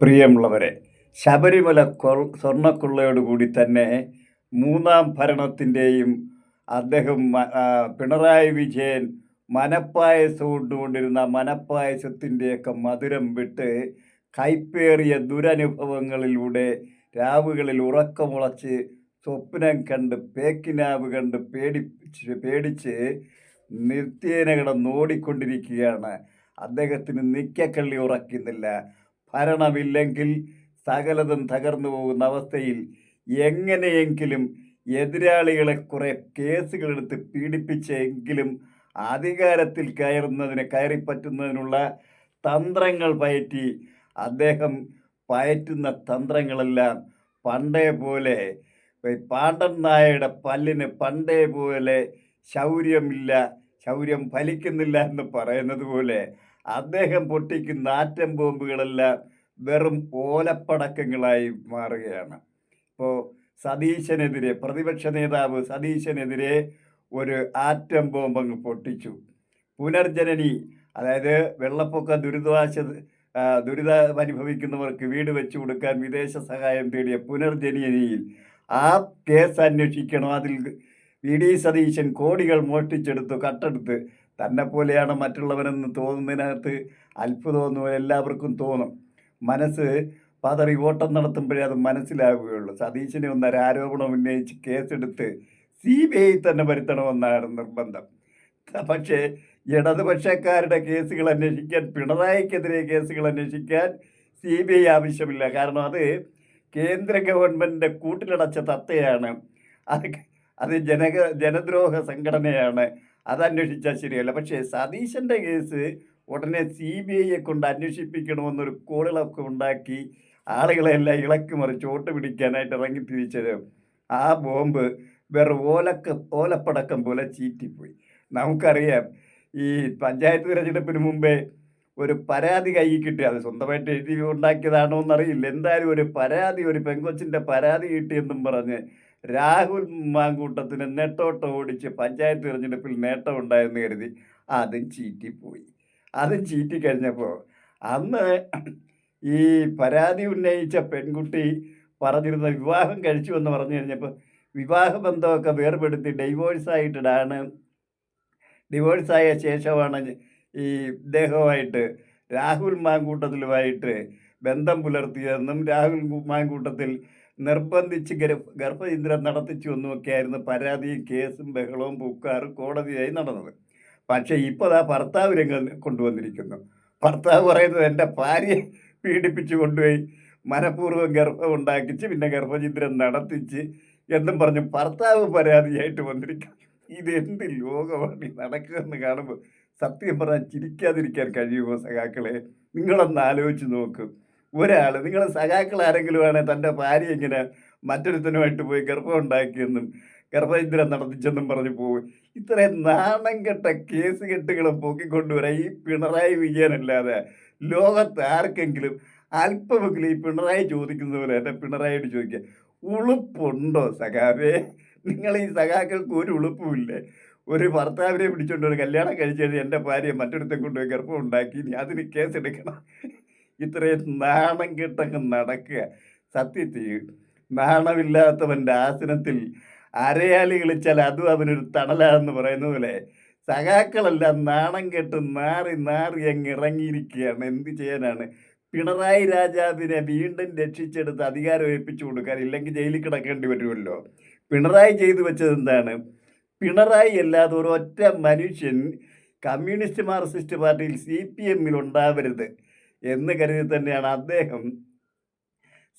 പ്രിയമുള്ളവരെ ശബരിമല കൊൾ സ്വർണക്കൊള്ളയോടുകൂടി തന്നെ മൂന്നാം ഭരണത്തിന്റെയും അദ്ദേഹം പിണറായി വിജയൻ മനപ്പായസം കൊണ്ടുകൊണ്ടിരുന്ന മനപ്പായസത്തിന്റെയൊക്കെ മധുരം വിട്ട് കൈപ്പേറിയ ദുരനുഭവങ്ങളിലൂടെ രാവുകളിൽ ഉറക്കമുളച്ച് സ്വപ്നം കണ്ട് പേക്കിനാവ് കണ്ട് പേടിച്ച് പേടിച്ച് നിത്യേന നോടിക്കൊണ്ടിരിക്കുകയാണ് അദ്ദേഹത്തിന് നിക്കക്കള്ളി ഉറക്കുന്നില്ല. ഭരണമില്ലെങ്കിൽ സകലതും തകർന്നു പോകുന്ന അവസ്ഥയിൽ എങ്ങനെയെങ്കിലും എതിരാളികളെ കുറെ കേസുകളെടുത്ത് പീഡിപ്പിച്ചെങ്കിലും അധികാരത്തിൽ കയറുന്നതിന് കയറിപ്പറ്റുന്നതിനുള്ള തന്ത്രങ്ങൾ പയറ്റി അദ്ദേഹം പയറ്റുന്ന തന്ത്രങ്ങളെല്ലാം പണ്ടേ പോലെ പാണ്ഡൻ നായയുടെ പല്ലിന് പണ്ടേ പോലെ ശൗര്യമില്ല ശൗര്യം ഫലിക്കുന്നില്ല എന്ന് പറയുന്നത് പോലെ അദ്ദേഹം പൊട്ടിക്കുന്ന ആറ്റം ബോംബുകളെല്ലാം വെറും ഓലപ്പടക്കങ്ങളായി മാറുകയാണ്. ഇപ്പോൾ സതീശനെതിരെ പ്രതിപക്ഷ നേതാവ് സതീശനെതിരെ ഒരു ആറ്റം ബോംബ് അങ്ങ് പൊട്ടിച്ചു. പുനർജനനി അതായത് വെള്ളപ്പൊക്ക ദുരിതാശ ദുരിതം അനുഭവിക്കുന്നവർക്ക് വീട് വെച്ചു കൊടുക്കാൻ വിദേശ സഹായം തേടിയ പുനർജനിയിൽ ആ കേസ് അന്വേഷിക്കണം. അതിൽ വി. ഡി. സതീശൻ കോടികൾ മോഷ്ടിച്ചെടുത്തു കട്ടെടുത്ത് തന്നെ പോലെയാണ് മറ്റുള്ളവരെന്ന് തോന്നുന്നതിനകത്ത് അത്ഭുതമൊന്നും എല്ലാവർക്കും തോന്നും. മനസ്സ് പതറി ഓട്ടം നടത്തുമ്പോഴേ അത് മനസ്സിലാവുകയുള്ളൂ. സതീശനെ ഒന്നര ആരോപണം ഉന്നയിച്ച് കേസെടുത്ത് സി ബി ഐ തന്നെ വരുത്തണമെന്നാണ് നിർബന്ധം. പക്ഷേ ഇടതുപക്ഷക്കാരുടെ കേസുകൾ അന്വേഷിക്കാൻ പിണറായിക്കെതിരെ കേസുകൾ അന്വേഷിക്കാൻ സി ബി ഐ ആവശ്യമില്ല. കാരണം അത് കേന്ദ്ര ഗവൺമെന്റിന്റെ കൂട്ടിലടച്ച തത്തയാണ്. അത് അത് ജനക ജനദ്രോഹ സംഘടനയാണ്. അത് അന്വേഷിച്ചാൽ ശരിയല്ല. പക്ഷേ സതീശന്റെ കേസ് ഉടനെ സി ബി ഐയെ കൊണ്ട് അന്വേഷിപ്പിക്കണമെന്നൊരു കോളിളക്കം ഉണ്ടാക്കി ആളുകളെല്ലാം ഇളക്കി മറിച്ച് ഓട്ട് പിടിക്കാനായിട്ട് ഇറങ്ങി തിരിച്ചത് ആ ബോംബ് വേറെ ഓലക്ക ഓലപ്പടക്കം പോലെ ചീറ്റിപ്പോയി. നമുക്കറിയാം ഈ പഞ്ചായത്ത് തിരഞ്ഞെടുപ്പിന് മുമ്പേ ഒരു പരാതി കൈ കിട്ടി. അത് സ്വന്തമായിട്ട് എഴുതി ഉണ്ടാക്കിയതാണോ എന്നറിയില്ല എന്തായാലും ഒരു പരാതി ഒരു പെങ്കൊച്ചിന്റെ പരാതി കിട്ടിയെന്നും പറഞ്ഞ് രാഹുൽ മാങ്കൂട്ടത്തിന് നെട്ടോട്ടം ഓടിച്ച് പഞ്ചായത്ത് തിരഞ്ഞെടുപ്പിൽ നേട്ടം ഉണ്ടായെന്ന് കരുതി അതും ചീറ്റിപ്പോയി. അതും ചീറ്റി കഴിഞ്ഞപ്പോൾ അന്ന് ഈ പരാതി ഉന്നയിച്ച പെൺകുട്ടി പറഞ്ഞിരുന്ന വിവാഹം കഴിച്ചു എന്ന് പറഞ്ഞു കഴിഞ്ഞപ്പോൾ വിവാഹ ബന്ധമൊക്കെ വേർപെടുത്തി ഡൈവോഴ്സായിട്ടിടാണ് ഡിവോഴ്സായ ശേഷമാണ് ഈ ഇദ്ദേഹവുമായിട്ട് രാഹുൽ മാങ്കൂട്ടത്തിലുമായിട്ട് ബന്ധം പുലർത്തിയതെന്നും രാഹുൽ മാങ്കൂട്ടത്തിൽ നിർബന്ധിച്ച് ഗർഭ ഗർഭചിത്രം നടത്തിച്ചു എന്നുമൊക്കെയായിരുന്നു പരാതിയും കേസും ബഹളവും പൂക്കാറും കോടതിയായി നടന്നത്. പക്ഷേ ഇപ്പോൾ ആ ഭർത്താവ് രംഗം കൊണ്ടുവന്നിരിക്കുന്നു. ഭർത്താവ് പറയുന്നത് എന്റെ ഭാര്യയെ പീഡിപ്പിച്ചു കൊണ്ടുപോയി മനഃപൂർവം ഗർഭം ഉണ്ടാക്കിച്ച് പിന്നെ ഗർഭചിത്രം നടത്തിച്ച് എന്നും പറഞ്ഞു ഭർത്താവ് പരാതിയായിട്ട് വന്നിരിക്കുന്നു. ഇത് എന്ത് ലോകമാണ് നടക്കുമെന്ന് കാണുമ്പോൾ സത്യം പറഞ്ഞാൽ ചിരിക്കാതിരിക്കാൻ കഴിയുമോ സഖാക്കളെ? നിങ്ങളൊന്ന് ആലോചിച്ച് നോക്ക്. ഒരാൾ നിങ്ങളെ സഖാക്കൾ ആരെങ്കിലും ആണെങ്കിൽ തന്റെ ഭാര്യ ഇങ്ങനെ മറ്റൊരുത്തനുമായിട്ട് പോയി ഗർഭം ഉണ്ടാക്കിയെന്നും ഗർഭചിത്രം നടത്തിച്ചെന്നും പറഞ്ഞു പോകും ഇത്രയും നാണം കെട്ട കേസ് കെട്ടുകളെ പൊക്കിക്കൊണ്ടുവരാൻ ഈ പിണറായി വിജയനല്ലാതെ ലോകത്ത് ആർക്കെങ്കിലും അല്പമെങ്കിലും ഈ പിണറായി ചോദിക്കുന്ന പോലെ എന്റെ പിണറായിയോട് ചോദിക്കുക ഉളുപ്പുണ്ടോ സഖാവേ? നിങ്ങൾ ഈ സഖാക്കൾക്ക് ഒരു ഉളുപ്പുമില്ലേ. ഒരു ഭർത്താവിനെ പിടിച്ചുകൊണ്ട് ഒരു കല്യാണം കഴിച്ചു കഴിഞ്ഞാൽ എന്റെ ഭാര്യ മറ്റൊരുത്തം കൊണ്ടുപോയി ഗർഭം ഉണ്ടാക്കി അതിന് കേസെടുക്കണം ഇത്രയും നാണം കെട്ടങ്ങ് നടക്കുക. സത്യത്തിൽ നാണമില്ലാത്തവന്റെ ആസനത്തിൽ അരയാലി കളിച്ചാൽ അതും അവനൊരു തണലാന്ന് പറയുന്ന പോലെ സഖാക്കളെല്ലാം നാണം കെട്ട് നാറി നാറി അങ്ങ് ഇറങ്ങിയിരിക്കുകയാണ്. എന്ത് ചെയ്യാനാണ്? പിണറായി രാജാവിനെ വീണ്ടും രക്ഷിച്ചെടുത്ത് അധികാരം ഏൽപ്പിച്ചു കൊടുക്കാൻ ഇല്ലെങ്കിൽ ജയിലിൽ കിടക്കേണ്ടി വരുമല്ലോ. പിണറായി ചെയ്തു വെച്ചത് എന്താണ്? പിണറായി അല്ലാതെ ഒരു ഒറ്റ മനുഷ്യൻ കമ്മ്യൂണിസ്റ്റ് മാർക്സിസ്റ്റ് പാർട്ടിയിൽ സി പി എമ്മിൽ ഉണ്ടാവരുത്. എന്ന് കരുതി തന്നെയാണ് അദ്ദേഹം.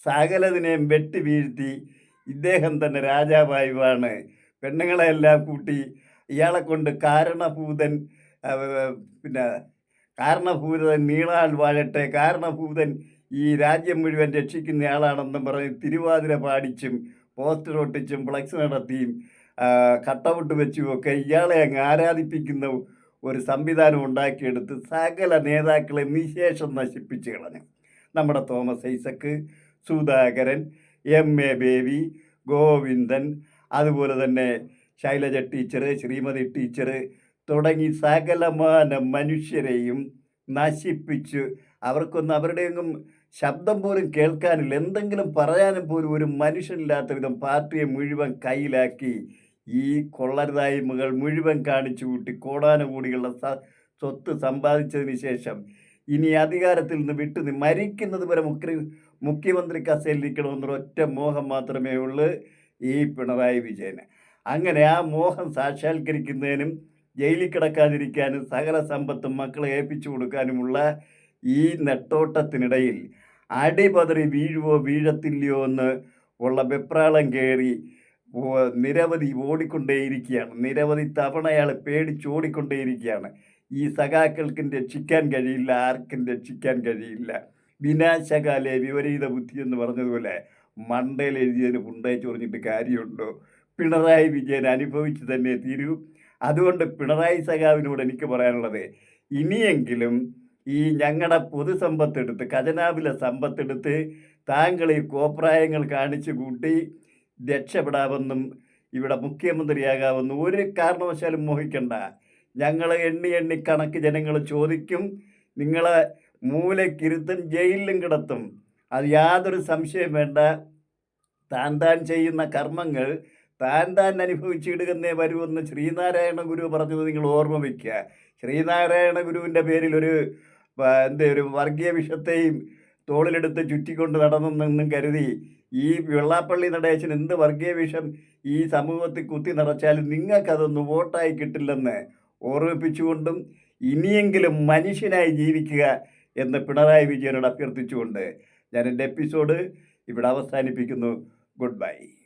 സകലതിനെയും വെട്ടി വീഴ്ത്തി ഇദ്ദേഹം തന്നെ രാജാവായുവാണ്. പെണ്ണുങ്ങളെല്ലാം കൂട്ടി ഇയാളെ കൊണ്ട് കാരണഭൂതൻ പിന്നെ കാരണഭൂതൻ നീളാൽ വാഴട്ടെ കാരണഭൂതൻ ഈ രാജ്യം മുഴുവൻ രക്ഷിക്കുന്നയാളാണെന്നും പറഞ്ഞ് തിരുവാതിര പാടിച്ചും പോസ്റ്റർ ഒട്ടിച്ചും ഫ്ലക്സ് നടത്തിയും കട്ടൗട്ട് വെച്ചും ഒക്കെ ഇയാളെ അങ്ങ് ആരാധിപ്പിക്കുന്ന. ഒരു സംവിധാനം ഉണ്ടാക്കിയെടുത്ത് സകല നേതാക്കളെ നിശേഷം നശിപ്പിച്ചു കളഞ്ഞു. നമ്മുടെ തോമസ് ഐസക്ക് സുധാകരൻ എം എ ബേബി ഗോവിന്ദൻ അതുപോലെ തന്നെ ശൈലജ ടീച്ചർ ശ്രീമതി ടീച്ചർ തുടങ്ങി സകലമാന മനുഷ്യരെയും നശിപ്പിച്ചു അവർക്കൊന്നും അവരുടെയൊന്നും ശബ്ദം പോലും കേൾക്കാനില്ല. എന്തെങ്കിലും പറയാനും പോലും ഒരു മനുഷ്യനില്ലാത്ത വിധം പാർട്ടിയെ മുഴുവൻ കയ്യിലാക്കി ഈ കൊള്ളരുതായ്മകൾ മുഴുവൻ കാണിച്ചു കൂട്ടി കോടാനുകൂടിയുള്ള സ്വത്ത് സമ്പാദിച്ചതിന് ശേഷം ഇനി അധികാരത്തിൽ നിന്ന് വിട്ടു മരിക്കുന്നത് വരെ മുഖ്യ മുഖ്യമന്ത്രി കസേലിരിക്കണമെന്നൊരു ഒറ്റ മോഹം മാത്രമേ ഉള്ളൂ ഈ പിണറായി വിജയന്. അങ്ങനെ ആ മോഹം സാക്ഷാത്കരിക്കുന്നതിനും ജയിലിൽ കിടക്കാതിരിക്കാനും സകല സമ്പത്തും മക്കളെ ഏൽപ്പിച്ചു കൊടുക്കാനുമുള്ള ഈ നെട്ടോട്ടത്തിനിടയിൽ അടിപതറി വീഴുവോ വീഴത്തില്ലയോ എന്ന് ഉള്ള വെപ്രാളം കയറി നിരവധി ഓടിക്കൊണ്ടേയിരിക്കുകയാണ്. നിരവധി തവണ അയാൾ പേടിച്ചോടിക്കൊണ്ടേയിരിക്കുകയാണ് ഈ സഖാക്കൾക്കും രക്ഷിക്കാൻ കഴിയില്ല ആർക്കും രക്ഷിക്കാൻ കഴിയില്ല. വിനാശകാലെ വിപരീത ബുദ്ധി എന്ന് പറഞ്ഞതുപോലെ മണ്ടയിൽ എഴുതിയതിന് പുണ്ടയെ ചൊറിഞ്ഞിട്ട് കാര്യമുണ്ടോ? പിണറായി വിജയൻ അനുഭവിച്ച് തന്നെ തീരൂ. അതുകൊണ്ട് പിണറായി സഖാവിനോട് എനിക്ക് പറയാനുള്ളത് ഇനിയെങ്കിലും ഈ ഞങ്ങളുടെ പൊതുസമ്പത്തെടുത്ത് ഖജനാവിലെ സമ്പത്തെടുത്ത് താങ്കൾ ഈ കോപ്രായങ്ങൾ കാണിച്ചു കൂട്ടി രക്ഷപ്പെടാമെന്നും ഇവിടെ മുഖ്യമന്ത്രിയാകാമെന്നും ഒരു കാരണവശാലും മോഹിക്കണ്ട. ഞങ്ങൾ എണ്ണി എണ്ണി കണക്ക് ജനങ്ങൾ ചോദിക്കും. നിങ്ങളെ മൂലക്കിരുത്തും ജയിലിലും കിടത്തും. അത് യാതൊരു സംശയം വേണ്ട. താൻ താൻ ചെയ്യുന്ന കർമ്മങ്ങൾ താൻ താൻ അനുഭവിച്ചിടുകന്നേ വരുമെന്ന് ശ്രീനാരായണ ഗുരു പറഞ്ഞത് നിങ്ങൾ ഓർമ്മ വയ്ക്കുക ശ്രീനാരായണ ഗുരുവിന്റെ പേരിൽ ഒരു എന്തേ ഒരു വർഗീയ വിഷത്തെയും തോളിലെടുത്ത് ചുറ്റിക്കൊണ്ട് നടന്നെന്നും കരുതി. ഈ വെള്ളാപ്പള്ളി നടേശൻ എന്ത് വർഗീയ വിഷം? ഈ സമൂഹത്തിൽ കുത്തി നിറച്ചാലും നിങ്ങൾക്കതൊന്നും വോട്ടായി കിട്ടില്ലെന്ന് ഓർമ്മിപ്പിച്ചുകൊണ്ടും ഇനിയെങ്കിലും മനുഷ്യനായി ജീവിക്കുക എന്ന് പിണറായി വിജയനോട് അഭ്യർത്ഥിച്ചുകൊണ്ട് ഞാൻ എന്റെ എപ്പിസോഡ് ഇവിടെ അവസാനിപ്പിക്കുന്നു. Good bye.